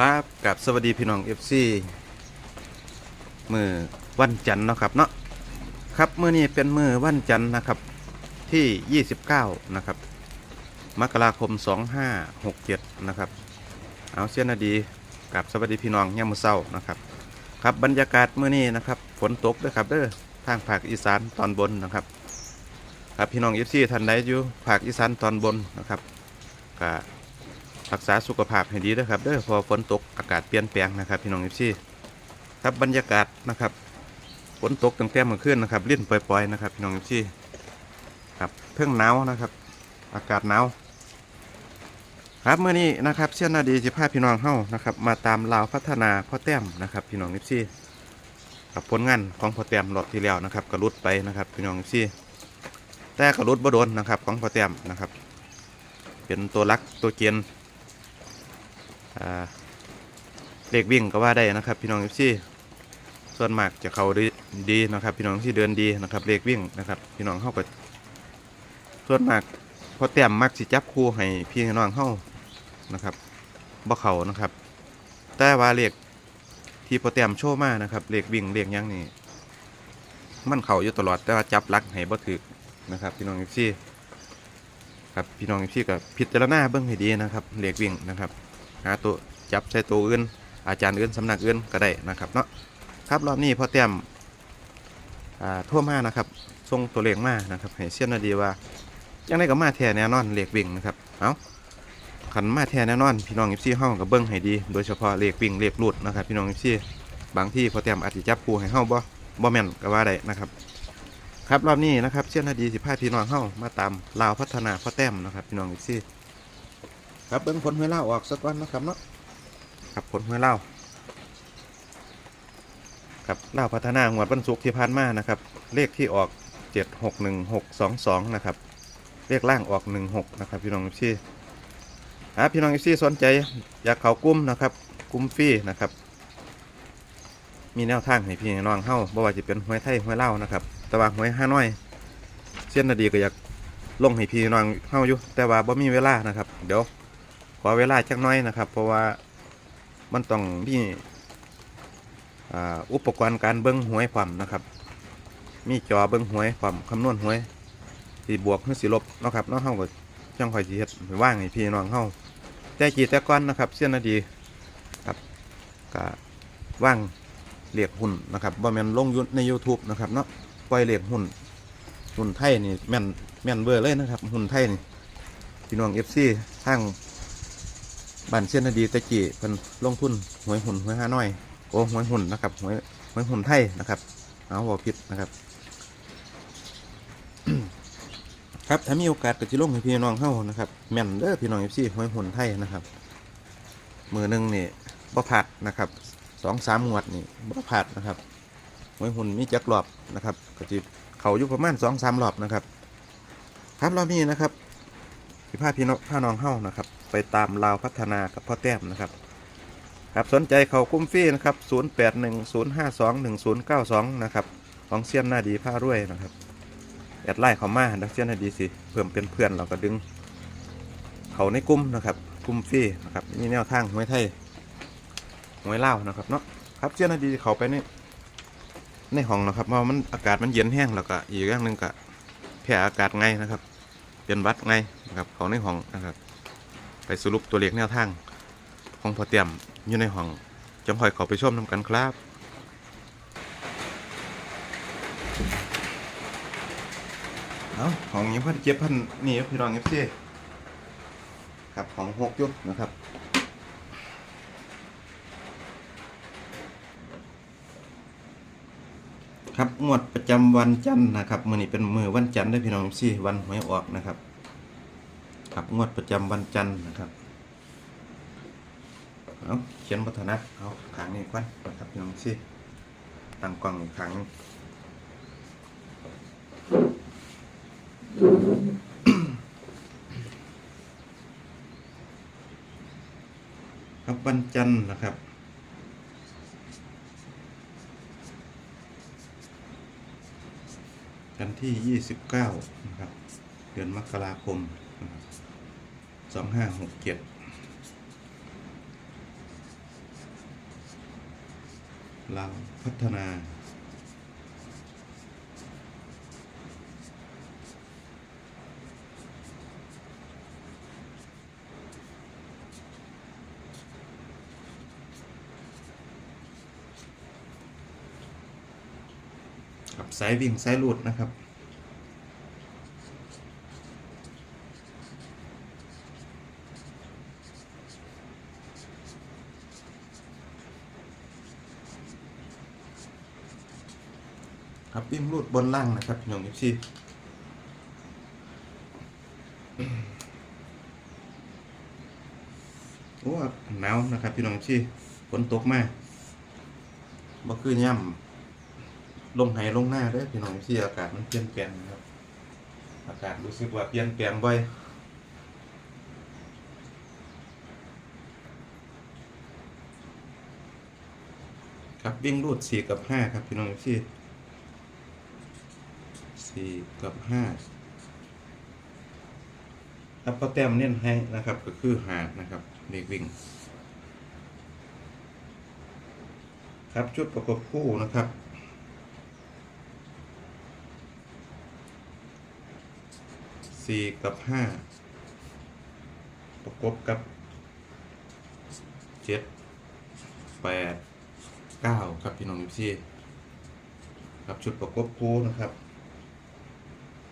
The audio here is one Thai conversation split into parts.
ครับกับสวัสดีพี่น้อง FC มือวันจันทร์เนาะครับเนาะครับมือนี้เป็นมือวันจันทร์นะครับที่ 29 นะครับมกราคม 2567 นะครับเอาเสียนาดีกับสวัสดีพี่น้องย่ามมือเศร้านะครับ ครับบรรยากาศมือนี้นะครับฝนตกด้วยครับเด้อทางภาคอีสานตอนบนนะครับ ครับพี่น้อง FC ท่านใดอยู่ภาคอีสานตอนบนนะครับก็ รักษาสุขภาพให้ดีด้วยครับเด้อพอฝนตกอากาศเปลี่ยนแปลงนะครับ พี่น้อง FC ครับบรรยากาศนะครับฝนตกตั้งแต่เมื่อคืนนะครับเลิ้นปล่อยๆนะครับพี่น้อง FC ครับเพิ่งหนาวนะครับ อากาศหนาวครับเมื่อนี้นะครับเชียนนาดีสิพาพี่น้องเฮานะครับ มาตามลาวพัฒนาพ่อแต้มนะครับ พี่น้องนิซี่กับผลงานของพ่อแต้มรอบที่แล้วนะครับกระลุดไปนะครับ พี่น้องนิซี่แต่กระลุดบ่โดนนะครับ ของพ่อแต้มนะครับ เป็นตัวรักตัวเกียน เลขวิ่งก็ว่าได้นะครับ พี่น้องนิซี่ส่วนมากจะเขาดีนะครับ พี่น้องที่เดินดีนะครับเลขวิ่งนะครับ พี่น้องเฮาก็ส่วนมากพอแต้มมักสิจับคู่ให้พี่น้องเฮานะครับบ่เขานะครับ แต่ว่าเลขที่พอแต้มโชว์มานะครับเลขวิ่งเลขยังนี่มันเขาอยู่ตลอดแต่ว่าจับลักให้บ่ถึกนะครับพี่น้องเอฟซีครับพี่น้องเอฟซีก็พิจารณาเบิ่งให้ดีนะครับเลขวิ่งนะครับ หาตัวจับใช้ตัวอื่น อาจารย์อื่นสำนักอื่นก็ได้นะครับเนาะครับรอบนี้พอแต้มอ่าโทั่วมานะครับส่งตัวเลขมานะครับให้เสียนนาดีว่ายังได้ก็มาแท้แน่นอนเลขวิ่งนะครับเอาขันมาแท้แน่นอนพี่น้องอิฟซี่ห้องกับเบิ้งให้ดี โดยเฉพาะเลขวิ่งเลขลูดนะครับพี่น้องอิฟซี่บางที่พอเตรียมอาจจะจับคู่ให้เฮาบ่บ่แม่นก็ว่าได้นะครับ ครับรอบนี้นะครับเชื่อนาดีสิพาพี่น้องเฮามาตามลาวพัฒนาพ่อแต้มนะครับพี่น้องอิฟซี่ ครับเบิ้งผลหวยเล่าออกสักวันนะครับเนาะครับผลหวยเล่าครับเล่าพัฒนางวดวันศุกร์ที่ผ่านมานะครับ เลขที่ออก 761622 นะครับ เลขล่างออก 16 นะครับ พี่น้องเอฟซีอ่าพี่น้องเอฟซีสนใจอยากเขากลุ่มนะครับกลุ่มฟรีนะครับ มีแนวทางให้พี่น้องเฮ้าบ่ว่าจะเป็นหวยไทยหวยเล่านะครับ แต่ว่าหวยห้าน้อยเส้นนาดีก็อยากลงให้พี่น้องเฮ้าอยู่แต่ว่าบ่มีเวลานะครับ เดี๋ยว ขอเวลาจักน้อยนะครับ เพราะว่ามันต้องมีอุปกรณ์การเบิ้งหวยความนะครับ มีจอเบิ้งหวยความคำนวณหวยสีบวกหรือสีลบนะครับเนาะเฮาก็จังค่อยสิเฮ็ดว่างให้พี่น้องเฮาแต่กี่แต่ก่อนนะครับเสี้ยนนาดีครับก็ว่างเรียกหุ่นนะครับบ่แม่นลงยู่ใน YouTube นะครับเนาะปล่อยเรียกหุ่นหุ่นไทยนี่แม่นแม่นเบอร์เลยนะครับ หุ่นไทยนี่พี่น้อง FC ทาง บ้านเสี้ยนาดีตะกี้เพิ่นลงทุนหวยหุ่นหวยห้าน้อยโอ้หวยหุ่นนะครับหวยหวยหุ่นไทยนะครับเอาบ่ผิดนะครับ ครับถ้ามีโอกาสก็จะลงให้พี่น้องเฮานะครับแม่นเด้อพี่น้องเอฟซีหวยหุ่นไทยนะครับ มือหนึ่งนี่บ่พลาดนะครับสองสามงวดนี่บ่พลาดนะครับหวยหุ่นมีจักรอบนะครับก็จะเขาอยู่ประมาณสองสามรอบนะครับครับรอบนี้นะครับ พี่พาพี่น้องพาน้องเฮ้านะครับ ไปตามลาวพัฒนากับพ่อแต้มนะครับ ครับสนใจเขาคุ้มฟรีนะครับ0810521092นะครับของเซียนหน้าดีผ้ารวยนะครับแอดไลน์เขามาดักเซียนให้ดีสิเพิ่มเป็นเพื่อนเราก็ดึง เขาในกลุ่มนะครับกลุ่มฟรีนะครับนี่แนวทางหวยไทยหวยเล่านะครับเนาะครับเซียนให้ดีเขาไปในในห้องนะครับเพราะมันอากาศมันเย็นแห้งแล้วก็อีกอย่างหนึ่งก็แพ้อากาศไงนะครับ เย็นวัดไงนะครับของในห้องนะครับ ไปสรุปตัวเลขแนวทางของพอเตรียมอยู่ในห้องจำคอยขอไปชมนำกันครับเอาของนี้พันเจ็บพันนี่พี่รองเอฟซีครับของหกยุบนะครับ ครับงวดประจำวันจันทร์นะครับมือนี้เป็นมือวันจันทร์ได้พี่น้องเอฟซีวันหวยออกนะครับ ครับงวดประจำวันจันทร์นะครับเอาเขียนบัฒนะเอาขางนี้ก่อนนะครับพี่น้องเอฟซีตั้งกล้องอีกครั้งครับวันจันทร์นะครับ กัน ที่ 29นะครับเดือนมกราคมนะครับ2567ลาพัฒนาครับสายวิ่งสายลุดนะครับ วิ่งรูดบนล่างนะครับพี่น้องเอฟซีโอ้หนาวนะครับพี่น้องเอฟซีฝนตกมาบ่คือย่ำลงไหลงหน้าเด้พี่น้องเอฟซีอากาศมันเปลี่ยนแปลงนะครับ อากาศรู้สึกว่าเปลี่ยนแปลงบ่อยครับวิ่งรูดสี่กับห้าครับพี่น้องเอฟซี สี่กับห้าครับพอแต้มเน้นให้นะครับ ก็คือหานะครับเด็กวิ่ง ครับชุดประกบคู่นะครับสี่กับห้าประกบกับเจ็ดแปดเก้าครับพี่น้องยิปซี่ครับชุดประกบคู่นะครับ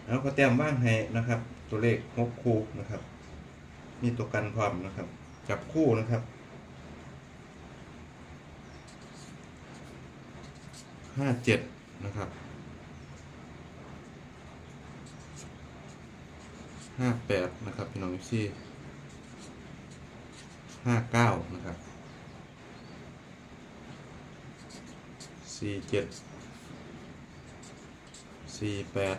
แล้วก็แต้มว่างให้นะครับ ตัวเลขหกคู่นะครับ มีตัวกันพร้อมนะครับ จับคู่นะครับห้าเจ็ดนะครับห้าแปดนะครับพี่น้องพี่ห้าเก้านะครับสี่เจ็ดสี่แปด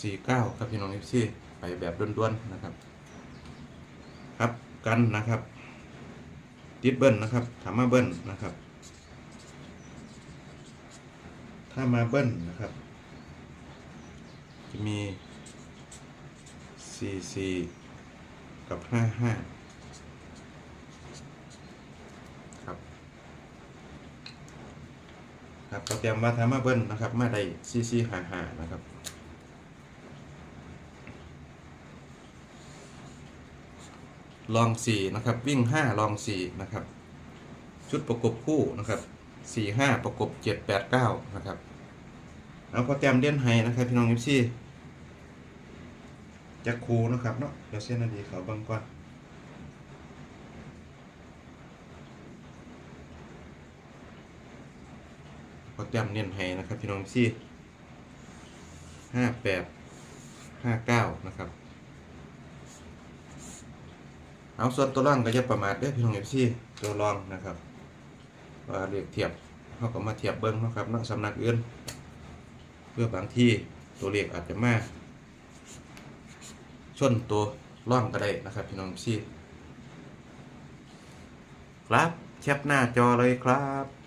สี่เก้าครับพี่น้องเอฟซีไปแบบด้วนๆนะครับ ครับกันนะครับ ติดเบิ้ลนะครับถามมาเบิ้ลนะครับ ถ้ามาเบิ้ลนะครับ จะมีสี่สี่กับห้าห้าครับครับเราเตรียมว่าถามาเบิ้ลนะครับ มาได้สี่สี่ห้าห้านะครับ ลองสี่นะครับวิ่งห้าลองสี่นะครับชุดประกบคู่นะครับสี่ห้าประกบเจ็ดแปดเก้านะครับเอาพอแต้มเด่นให้นะครับพี่น้องยิปซี่จะคูนะครับเนาะเดี๋ยวเส้นนาดีเขาบังก่อนพอแต้มเน้นให้นะครับพี่น้องยิปซี่ห้าแปดห้าเก้านะครับ เอาส่วนตัวร่างก็จะประมาทเด้อพี่น้องเอฟซีตัวรองนะครับว่าเรียกเทียบเขาก็มาเทียบเบิ้งนะครับเนักสำนักอื่นเพื่อบางที่ตัวเลขอาจจะมากชนตัวร่องก็ได้นะครับพี่น้องเอฟซีครับแคปหน้าจอเลยครับ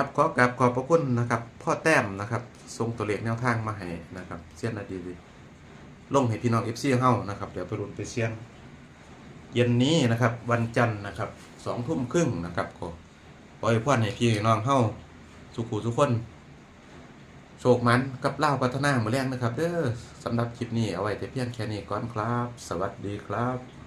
ครับขอกราบขอบพระคุณนะครับพ่อแต้มนะครับส่งตัวเลขแนวทางมาให้นะครับเสี้ยนนาดีดีลงให้พี่น้องเอฟซีเฮานะครับเดี๋ยวไปรุนไปเสียงเย็นนี้นะครับวันจันทร์นะครับสองทุ่มครึ่งนะครับก็ปล่อยพ่อนให้พี่น้องเฮาสุขุทุกคนโชคมันกับเล่าพัฒนาเมือแรงนะครับเด้อสำหรับคลิปนี้เอาไว้แต่เพียงแค่นี้ก่อนครับ สวัสดีครับ